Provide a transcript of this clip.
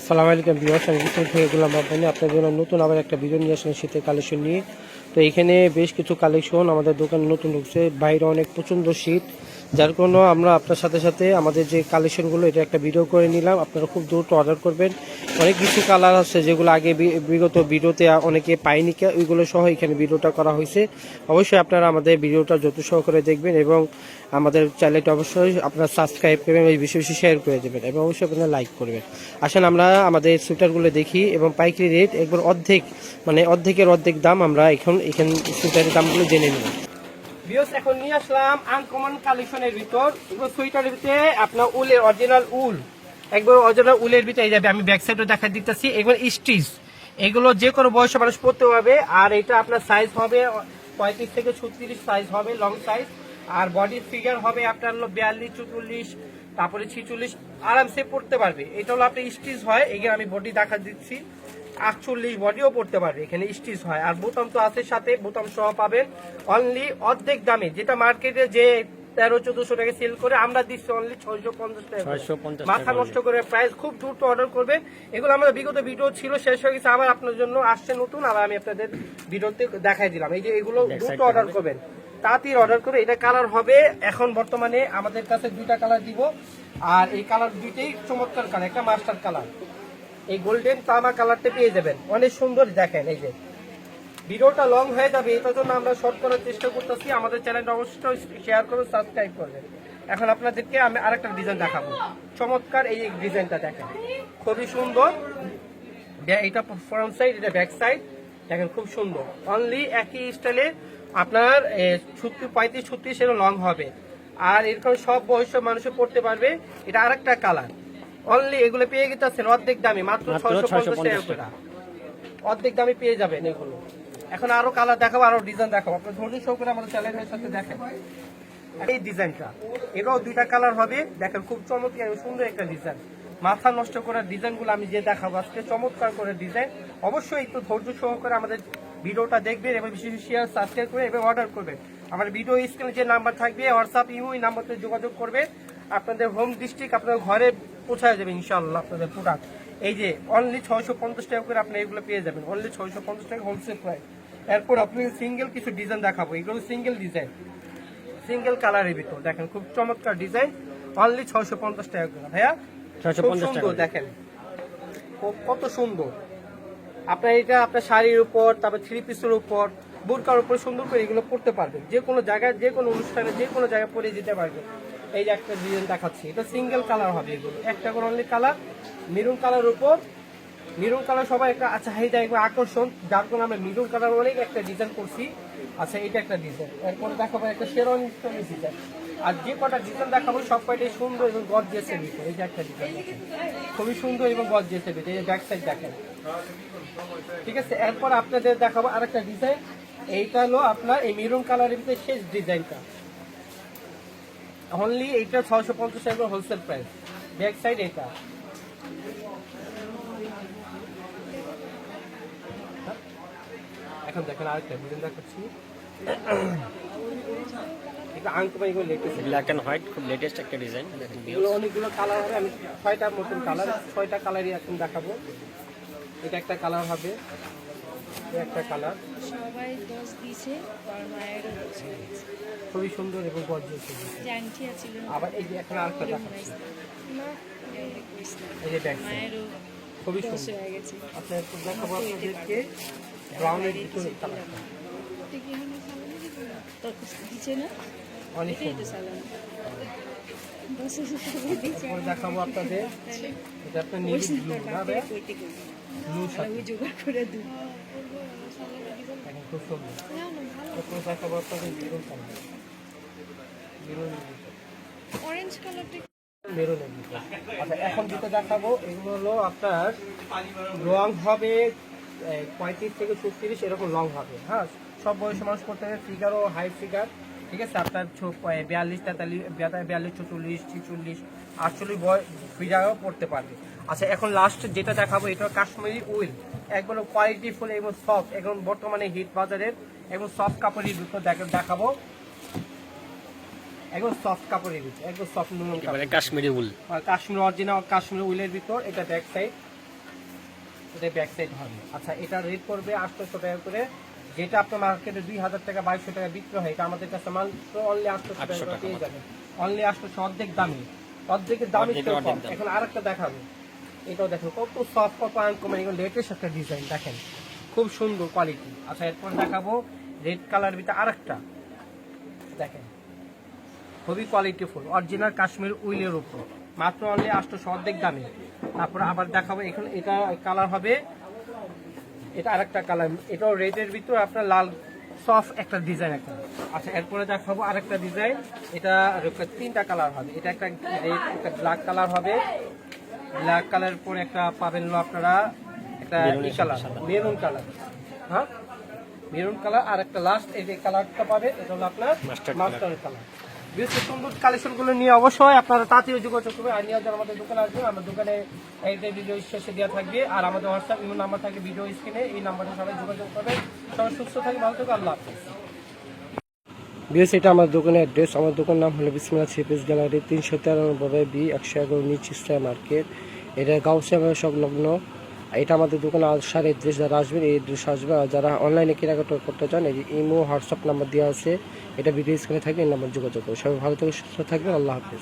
আসসালামু আলাইকুম বিহার সংগীত থেকে গোলাম আপনার জন্য নতুন আবার একটা ভিডিও নিয়ে আসলেন শীতের কালেকশন নিয়ে। তো এখানে বেশ কিছু কালেকশন আমাদের দোকানে নতুন ঢুকছে বাইরে অনেক প্রচণ্ড শীত। যার কারণে আমরা আপনার সাথে সাথে আমাদের যে কালেকশনগুলো এটা একটা ভিডিও করে নিলাম। আপনারা খুব দ্রুত অর্ডার করবেন। অনেক কিছু কালার আছে যেগুলো আগে বিগত ভিডিওতে অনেকে পায়নি। কে- ওইগুলো সহ এখানে ভিডিওটা করা হয়েছে। অবশ্যই আপনারা আমাদের ভিডিওটা যত সহকারে দেখবেন এবং আমাদের চ্যানেলটা অবশ্যই আপনারা সাবস্ক্রাইব করবেন এই বেশি বেশি শেয়ার করে দেবেন এবং অবশ্যই আপনারা লাইক করবেন। আসেন আমরা আমাদের সুইটারগুলো দেখি এবং পাইকারি রেট একবার অর্ধেক মানে অর্ধেকের অর্ধেক দাম আমরা এখন, এখান সুইটারের দামগুলো জেনে নিব। বিয়স এখন নিয়ে আসলাম আনকমন কালেকশনের ভিতর। এগুলো সোয়েটারের ভিতরে আপনার উলের অরিজিনাল উল। একবার অরিজিনাল উলের ভিতরে যাবে আমি ব্যাক সাইডে দেখা দিতেছি, এগুলো স্টিচ এগুলো যে কোনো বয়সে মানুষ পড়তে পারবে, আর এটা আপনার সাইজ হবে পঁয়ত্রিশ থেকে ছত্রিশ সাইজ হবে লং সাইজ আর বডির ফিগার হবে আপনার হলো বিয়াল্লিশ, চুচল্লিশ, তারপরে ছিচল্লিশ, আরামসে পড়তে পারবে। এটা হলো আপনার স্টিচ হয় এখানে আমি বডি দেখা দিচ্ছি। আটচল্লিশ বডিও পড়তে পারবে। এখানে স্টিচ হয়। আর বোতাম তো আছে সাথে। বোতাম সহ পাবেন অনলি অর্ধেক দামে। যেটা মার্কেটে যে তেরো চোদ্দশো টাকা সেল করে আমরা দিচ্ছি অনলি ছয়শো পঞ্চাশ টাকা মাথা নষ্ট করে প্রাইস খুব দ্রুত অর্ডার করবেন এগুলো আমাদের বিগত ভিডিও ছিল শেষ হয়ে গেছে। আবার আপনার জন্য আসছে নতুন। আবার আমি আপনাদের ভিডিওতে দেখাই দিলাম। এই যে এগুলো দ্রুত অর্ডার করবেন। তাড়াতাড়ি অর্ডার করে এটা কালার হবে এখন বর্তমানে আমাদের কাছে দুইটা কালার দিব। আর এই কালার দুইটাই চমৎকার কালার একটা মাস্টার কালার এই গোল্ডেন তামা কালারটা পেয়ে যাবেন। অনেক সুন্দর দেখেন, এই যে। ভিডিওটা লং হয়ে যাবে এটার জন্য আমরা শর্ট করার চেষ্টা করতেছি। আমাদের চ্যানেলটা অবশ্যই শেয়ার করবেন সাবস্ক্রাইব করবেন এখন আপনাদেরকে আমি আরেকটা ডিজাইন দেখাবো। চমৎকার এই ডিজাইনটা দেখেন। খুবই সুন্দর। এটা ফ্রন্ট সাইড এটা ব্যাক সাইড দেখেন, খুব সুন্দর। অনলি একই স্টাইলে আপনার ছত্রিশ, পঁয়ত্রিশ, ছত্রিশ এর লং হবে। আর এরকম সব বয়সের মানুষে পড়তে পারবে। এটা আরেকটা কালার অনলি এগুলো পেয়ে গেছেন অর্ধেক দামে মাত্র ছয়শো পঞ্চাশ টাকা অর্ধেক দামে পেয়ে যাবেন এগুলো। এখন আরও কালার দেখাবো আরও ডিজাইন দেখাবো। আপনার ধৈর্য সহকারে আমাদের চ্যানেলের সাথে দেখেন। এই ডিজাইনটা এটাও দুইটা কালার হবে। দেখেন খুব চমৎকার সুন্দর একটা ডিজাইন মাথা নষ্ট করার ডিজাইনগুলো আমি যে দেখাবো আজকে চমৎকার করে ডিজাইন অবশ্যই একটু ধৈর্য সহকারে আমাদের ভিডিওটা দেখবেন এবং বিশেষ শেয়ার সাবস্ক্রাইব করে এবং অর্ডার করবেন। আমার ভিডিও স্ক্রিনে যে নাম্বার থাকবে হোয়াটসঅ্যাপ ইউ এই নাম্বারতে যোগাযোগ করবে আপনাদের হোম ডিস্ট্রিক্ট আপনার ঘরে পৌঁছায় যাবে ইনশাআল্লাহ আপনাদের প্রোডাক্ট এই যে অনলি ছয়শো পঞ্চাশ টাকা করে আপনি এগুলো পেয়ে যাবেন। অনলি ছয়শো পঞ্চাশ টাকা হোলসেল প্রাইস এরপর আপনি সিঙ্গেল কিছু ডিজাইন দেখাবো। এগুলো সিঙ্গেল ডিজাইন সিঙ্গেল কালারের ভিতর। দেখেন খুব চমৎকার ডিজাইন অনলি ছয়শো পঞ্চাশ টাকা করে। ভাইয়া 650 খুব সুন্দর দেখেন। কত সুন্দর। আপনার এটা আপনার শাড়ির উপর তারপর থ্রি পিসের উপর বুরকার উপর সুন্দর করে এগুলো পড়তে পারবেন। যে কোনো জায়গায় যে কোনো অনুষ্ঠানে যে কোনো জায়গায় পরে যেতে পারবেন। এই যে একটা ডিজাইন দেখাচ্ছি, এটা সিঙ্গেল কালার হবে এগুলো। একটা করে অনলি কালার মেরুন কালার উপর। মেরুন কালার সবাই একটা আচ্ছা এইটা একবার আকর্ষণ। যার কারণে আমরা মেরুন কালার অনেক একটা ডিজাইন করছি। আচ্ছা এটা একটা ডিজাইন এরপরে দেখাবো একটা শেরওয়ানি ডিজাইন আর যে কটা ডিজাইন দেখাবো, সব কয়টাই সুন্দর এবং গর্জিয়াসের ভিতরে। এই যে একটা ডিজাইন খুবই সুন্দর এবং গর্জিয়াসের ভিতরে। এই ব্যাক সাইড দেখেন। ঠিক আছে? এরপর আপনাদের দেখাবো আরেকটা ডিজাইন এইটা হলো আপনার এই মেরুন কালারের ভিতরে শেষ ডিজাইনটা অনলি এইটা ছয়শো পঞ্চাশ টাকা হোলসেল প্রাইস ব্যাক সাইড এটা। এখন দেখেন আরেকটা ডিজাইন দেখাচ্ছি। এটা আঙ্কমাই লেটেস্ট ব্ল্যাক হোয়াইট খুব লেটেস্ট একটা ডিজাইন এগুলো অনেকগুলো কালার হবে আমি ছয়টার মতন কালার ছয়টা কালারই এখন দেখাবো। এটা একটা কালার হবে। একটা কালার? সবাই দোষ দিয়েছে আর মায়েরও দোষ খুবই সুন্দর এবং গর্জিয়াস ছিল। আবার এই যে এখন আরেকটা দেখাচ্ছি না এই যে মায়েরও খুবই সুন্দর। হয়ে গেছে। আপনার একটু দেখাবো আপনাদেরকে। ব্রাউনের ভিতরে কালারটা। না? অনেক সুন্দর। দেখাবো আপনাদের। এটা আপনার ওই ব্লু না করে কইতে কই ব্লু সাথে। জোগাড় করে দিই। এখন খুব আচ্ছা এখন এগুলো হলো আপনার লং হবে পঁয়ত্রিশ থেকে ছত্রিশ, এরকম লং হবে। হ্যাঁ সব বয়সী মানুষ করতে হবে ফিগারও হাই ফিগার ঠিক আছে? আপনার বিয়াল্লিশ, তেতাল্লিশ, বিয়াল্লিশ চল্লিশ ছিচল্লিশ, আটচল্লিশ বয় ফিগারও পড়তে পারবে। আচ্ছা এখন লাস্ট যেটা দেখাবো এটা কাশ্মীরি উইল একবার কোয়ালিটি ফুল এবং সফট এখন বর্তমানে হিট বাজারের এবং সফট কাপড়ের দেখ- দেখাবো। একদম সফট কাপড়ের ভিতর একদম সফট নুন এবারে কাশ্মীরি উল। কাশ্মীর অরিজিনাল কাশ্মীর উইলের ভিতর এটা ব্যাক সাইড এটা ব্যাক সাইড হবে। আচ্ছা এটা রেট করবে আটশোশো টাকা করে। যেটা আপনার মার্কেটে দুই হাজার টাকা বাইশশো টাকা বিক্রি হয় এটা আমাদের কাছে মাত্র অনলি আটশোশো টাকা 800 টাকা পেয়ে যাবেন। অনলি আটশোশো অর্ধেক দামি। অর্ধেকের দামি অর্ধেকের কম অর্ধেক দাম। এখন আরেকটা দেখাবো। এটাও দেখেন, কত সফট কত আনকমন এগুলো লেটেস্ট একটা ডিজাইন দেখেন। খুব সুন্দর কোয়ালিটি আচ্ছা এরপর দেখাবো রেড কালার ভিতরে আরেকটা। দেখেন, খুবই কোয়ালিটিফুল অরিজিনাল কাশ্মীর উইলের উপর। মাত্র অনলি আটশোশো অর্ধেক দামে। তারপর আবার দেখাবো, এখানে এটা কালার হবে, এটা আরেকটা কালার এটাও রেডের ভিতর, আপনার লাল সফট একটা ডিজাইন একটা। আচ্ছা এরপরে দেখাবো আরেকটা ডিজাইন এটা তিনটা কালার হবে। এটা একটা রেড একটা ব্ল্যাক কালার হবে। ব্ল্যাক কালার পরে একটা পাবেন আপনারা একটা ই কালার মেরুন কালার হ্যাঁ? মেরুন কালার আর একটা লাস্ট এই যে কালারটা পাবে এটা হলো আপনার মাস্টার কালার বেশ সুন্দর কালেকশনগুলো নিয়ে অবশ্যই আপনারা তাড়াতাড়ি যোগাযোগ করবেন। আর নিয়ে আমাদের দোকানে আসবেন আমার দোকানে এইটা ভিডিও শেষে দেওয়া থাকবে। আর আমাদের হোয়াটসঅ্যাপ নাম্বার থাকবে ভিডিও স্ক্রিনে এই নাম্বারে সবাই যোগাযোগ করবেন। সবাই সুস্থ থাকবে ভালো থাকবে আল্লাহ হাফিজ। বিএস এটা আমার দোকানের অ্যাড্রেস। আমার দোকানের নাম হলো বিসমিল্লা সিপিস গ্যালারি, তিনশো তেরানব্বই বি, একশো এগারো নিচ ইস্টার মার্কেট। এটা গাউসিয়া সংলগ্ন। এটা আমাদের দোকানে আসার এড্রেস যারা আসবেন এই এড্রেস আসবে। আর যারা অনলাইনে কেনাকাটা করতে চান, এই ইমো, হোয়াটসঅ্যাপ নাম্বার দেওয়া আছে, এটা ভিডিও স্ক্রিনে থাকবে, এই নাম্বার যোগাযোগ করবে সবাই ভালো থেকে সুস্থ থাকবেন, আল্লাহ হাফিজ।